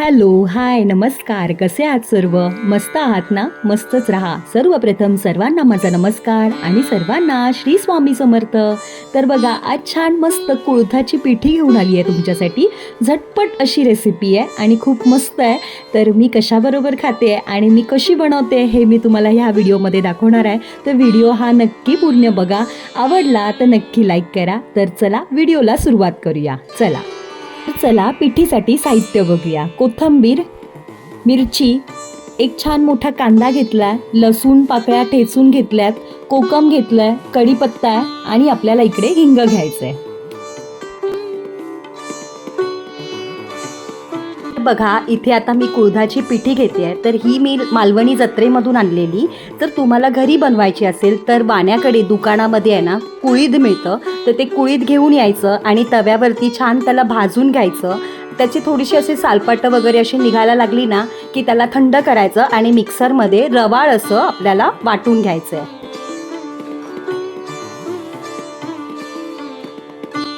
Hello hi नमस्कार. कसे आहात सर्व? मस्त आहात ना? मस्तच राहा. सर्वप्रथम सर्वांना माझा नमस्कार आणि सर्वांना श्री स्वामी समर्थ. तर बघा आज छान मस्त कुळथाची पिठी घेऊन आली आहे तुमच्यासाठी. झटपट अशी रेसिपी आहे आणि खूप मस्त आहे. तर मी कशाबरोबर खाते आणि मी कशी बनवते हे मी तुम्हाला ह्या व्हिडिओमध्ये दाखवणार आहे. तर व्हिडिओ हा नक्की पूर्ण बघा. आवडला तर नक्की लाईक करा. तर चला व्हिडिओला सुरुवात करूया. चला. चला पिठीसाठी साहित्य बघूया. कोथंबीर मिरची एक छान मोठा कांदा घेतला लसूण पाकळ्या ठेचून घेतल्यात कोकम घेतलं आहे कढीपत्ता आहे आणि आपल्याला इकडे हिंग घ्यायचं आहे बघा इथे आता मी कुळधाची पिठी घेते आहे. तर ही मी मालवणी जत्रेमधून आणलेली. तर तुम्हाला घरी बनवायची असेल तर वाण्याकडे दुकानामध्ये आहे ना कुळीद मिळतं. तर ते कुळीद घेऊन यायचं आणि तव्यावरती छान त्याला भाजून घ्यायचं. त्याची थोडीशी अशी सालपाटं वगैरे अशी निघायला लागली ना की त्याला थंड करायचं आणि मिक्सरमध्ये रवाळ असं आपल्याला वाटून घ्यायचं आहे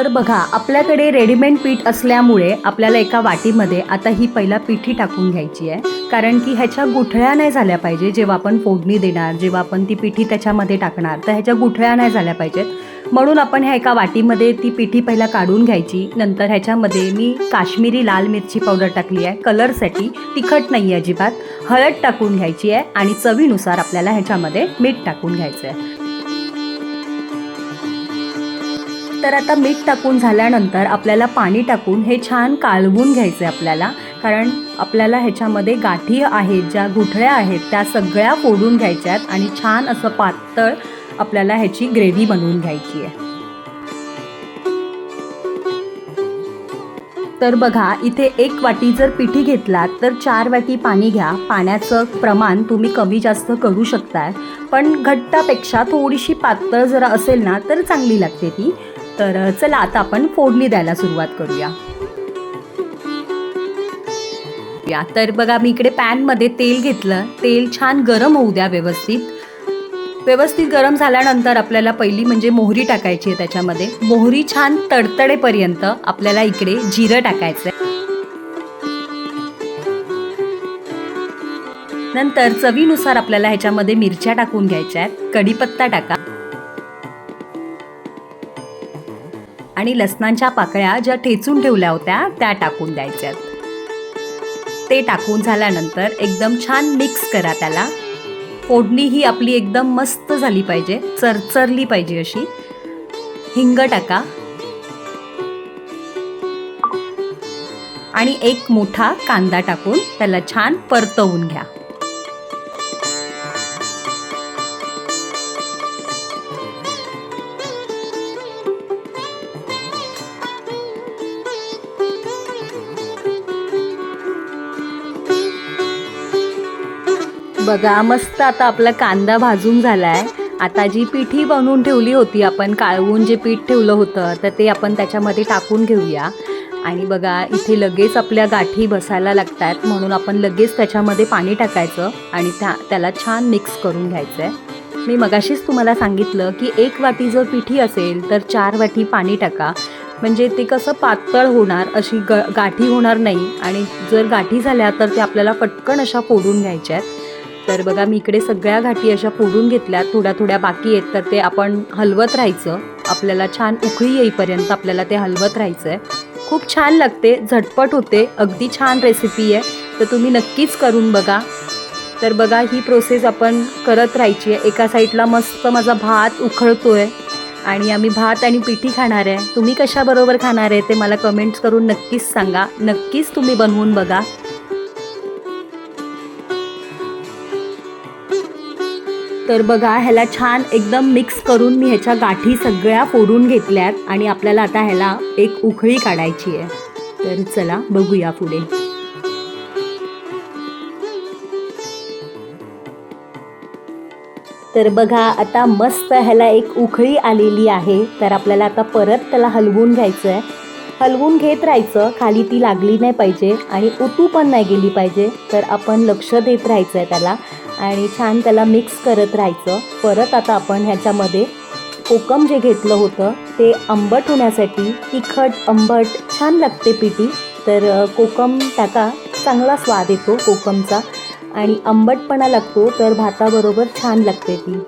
तर बघा आपल्याकडे रेडीमेड पीठ असल्यामुळे आपल्याला एका वाटीमध्ये आता ही पहिला पिठी टाकून घ्यायची आहे. कारण की ह्याच्या गुठळ्या नाही झाल्या पाहिजे जेव्हा आपण फोडणी देणार जेव्हा आपण ती पिठी त्याच्यामध्ये टाकणार तर ह्याच्या गुठळ्या नाही झाल्या पाहिजेत. म्हणून आपण ह्या एका वाटीमध्ये ती पिठी पहिला काढून घ्यायची. नंतर ह्याच्यामध्ये मी काश्मीरी लाल मिरची पावडर टाकली आहे. कलरसाठी तिखट नाही आहे अजिबात. हळद टाकून घ्यायची आहे आणि चवीनुसार आपल्याला ह्याच्यामध्ये मीठ टाकून घ्यायचं आहे. तर आता मीठ टाकून झाल्यानंतर आपल्याला पाणी टाकून हे छान कालवून घ्यायचं आहे आपल्याला. कारण आपल्याला ह्याच्यामध्ये गाठी आहेत ज्या गुठळ्या आहेत त्या सगळ्या फोडून घ्यायच्या आहेत आणि छान असं पातळ आपल्याला ह्याची ग्रेव्ही बनवून घ्यायची आहे. तर बघा इथे एक वाटी जर पिठी घेतलात तर चार वाटी पाणी घ्या. पाण्याचं प्रमाण तुम्ही कमी जास्त करू शकताय. पण घट्टापेक्षा थोडीशी पातळ जरा असेल ना तर चांगली लागते ती. तर चला आता आपण फोडणी द्यायला सुरुवात करूया. या तर बघा मी इकडे पॅनमध्ये तेल घेतलं. तेल छान गरम होऊ द्या व्यवस्थित. व्यवस्थित गरम झाल्यानंतर आपल्याला पहिली म्हणजे मोहरी टाकायची आहे त्याच्यामध्ये. मोहरी छान तडतडेपर्यंत आपल्याला इकडे जिरं टाकायचं आहे नंतर चवीनुसार आपल्याला ह्याच्यामध्ये मिरच्या टाकून घ्यायच्या आहेत. कढीपत्ता टाका. आणि लसणांच्या पाकळ्या ज्या ठेचून ठेवल्या होत्या त्या टाकून द्यायच्यात. ते टाकून झाल्यानंतर एकदम छान मिक्स करा त्याला. फोडणी ही आपली एकदम मस्त झाली पाहिजे चरचरली पाहिजे अशी. हिंग टाका. आणि एक मोठा कांदा टाकून त्याला छान परतवून घ्या. बघा मस्त आता आपला कांदा भाजून झालाय. आता जी पिठी बनवून ठेवली होती आपण काळवून जे पीठ ठेवलं होतं तर ते आपण त्याच्यामध्ये टाकून घेऊया. आणि बघा इथे लगेच आपल्या गाठी बसायला लागतात म्हणून आपण लगेच त्याच्यामध्ये पाणी टाकायचं आणि त्या त्याला छान मिक्स करून घ्यायचं आहे मी मगाशीच तुम्हाला सांगितलं की एक वाटी जर पिठी असेल तर चार वाटी पाणी टाका. म्हणजे ते कसं पातळ होणार अशी ग गाठी होणार नाही. आणि जर गाठी झाल्या तर ते आपल्याला पटकन अशा फोडून घ्यायच्या आहेत तर बघा मी इकडे सगळ्या घाटी अशा फोडून घेतल्या. थोड्या थोड्या बाकी आहेत तर ते आपण हलवत राहायचं. आपल्याला छान उकळी येईपर्यंत आपल्याला ते हलवत राहायचं आहे खूप छान लागते झटपट होते अगदी छान रेसिपी आहे. तर तुम्ही नक्कीच करून बघा. तर बघा ही प्रोसेस आपण करत राहायची आहे. एका साईडला मस्त माझा भात उखळतो आहे आणि आम्ही भात आणि पिठी खाणार आहे. तुम्ही कशाबरोबर खाणार आहे ते मला कमेंट्स करून नक्कीच सांगा. नक्कीच तुम्ही बनवून बघा. तर बघा ह्याला छान एकदम मिक्स करून मी ह्याच्या गाठी सगळ्या फोडून घेतल्यात आणि आपल्याला आता ह्याला एक उखळी काढायची आहे. तर चला बघूया पुढे. तर बघा आता मस्त ह्याला एक उखळी आलेली आहे. तर आपल्याला आता परत त्याला हलवून घ्यायचं आहे हलवून घेत राहायचं खाली ती लागली नाही पाहिजे आणि उतू पण नाही गेली पाहिजे. तर आपण लक्ष देत राहायचं आहे त्याला. आणि छान त्याला मिक्स करत राहायचं. परत आता आपण ह्याच्यामध्ये कोकम जे घेतलं होतं ते आंबट होण्यासाठी तिखट आंबट छान लागते पिठी तर कोकम टाका. चांगला स्वाद येतो कोकमचा. आणि आंबटपणा लागतो तर भाताबरोबर छान लागते ती.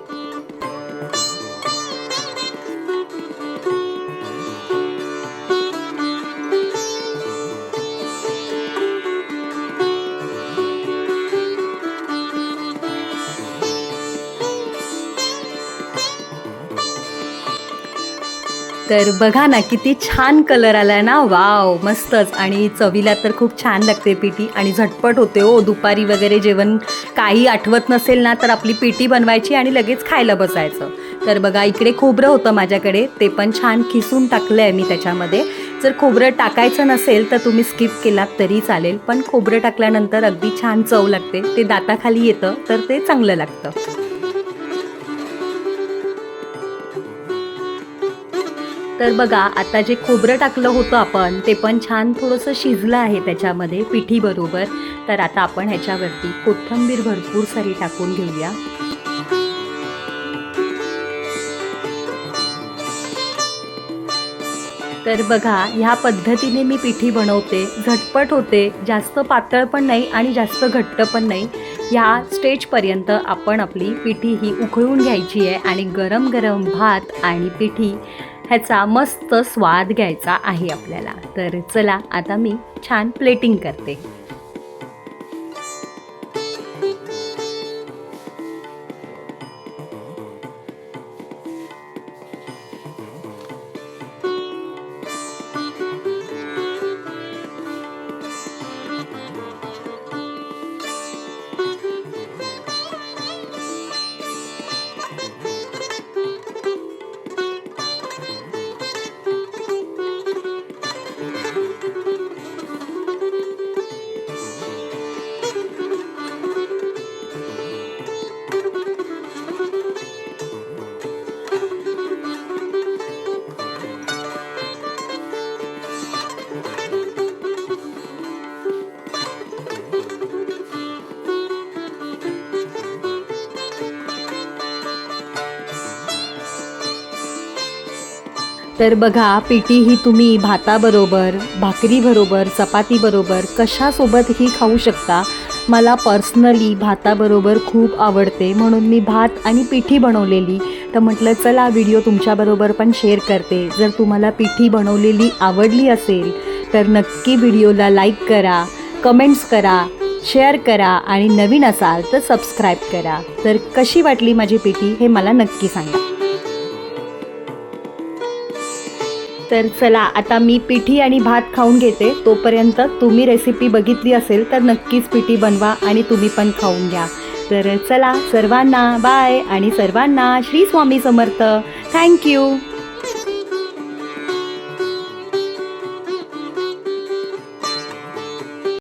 तर बघा ना किती छान कलर आलाय ना? वाव मस्तच. आणि चवीला तर खूप छान लागते पिठी. आणि झटपट होते हो दुपारी वगैरे जेवण काही आठवत नसेल ना तर आपली पिठी बनवायची आणि लगेच खायला बसायचं. तर बघा इकडे खोबरं होतं माझ्याकडे. ते पण छान खिसून टाकलं आहे मी त्याच्यामध्ये. जर खोबरं टाकायचं नसेल तर तुम्ही स्किप केलात तरी चालेल. पण खोबरं टाकल्यानंतर अगदी छान चव लागते. ते दाताखाली येतं तर ते चांगलं लागतं. तर बघा आता जे खोबरं टाकलं होतं आपण ते पण छान थोडंसं शिजलं आहे त्याच्यामध्ये पिठीबरोबर. तर आता आपण ह्याच्यावरती कोथिंबीर भरपूर सारी टाकून घेऊया. तर बघा ह्या पद्धतीने मी पिठी बनवते. झटपट होते जास्त पातळ पण नाही आणि जास्त घट्ट पण नाही. ह्या स्टेजपर्यंत आपण आपली पिठी ही उकळून घ्यायची आहे आणि गरम गरम भात आणि पिठी ह्याचा मस्त स्वाद घ्यायचा आहे आपल्याला. तर चला आता मी छान प्लेटिंग करते. तर बघा पिठी ही तुम्ही भाताबरोबर भाकरीबरोबर चपातीबरोबर कशासोबतही खाऊ शकता? मला पर्सनली भाताबरोबर खूप आवडते म्हणून मी भात आणि पिठी बनवलेली. तर म्हटलं चला व्हिडिओ तुमच्याबरोबर पण शेअर करते. जर तुम्हाला पिठी बनवलेली आवडली असेल तर नक्की व्हिडिओला लाईक करा कमेंट्स करा शेअर करा आणि नवीन असाल तर सबस्क्राईब करा. तर कशी वाटली माझी पिठी हे मला नक्की सांगा. तर चला आता मी पिठी आणि भात खाऊन घेते. तोपर्यंत तुम्ही रेसिपी बघितली असेल तर नक्कीच पिठी बनवा आणि तुम्ही पण खाऊन घ्या. तर चला सर्वांना बाय आणि सर्वांना श्री स्वामी समर्थ. थँक्यू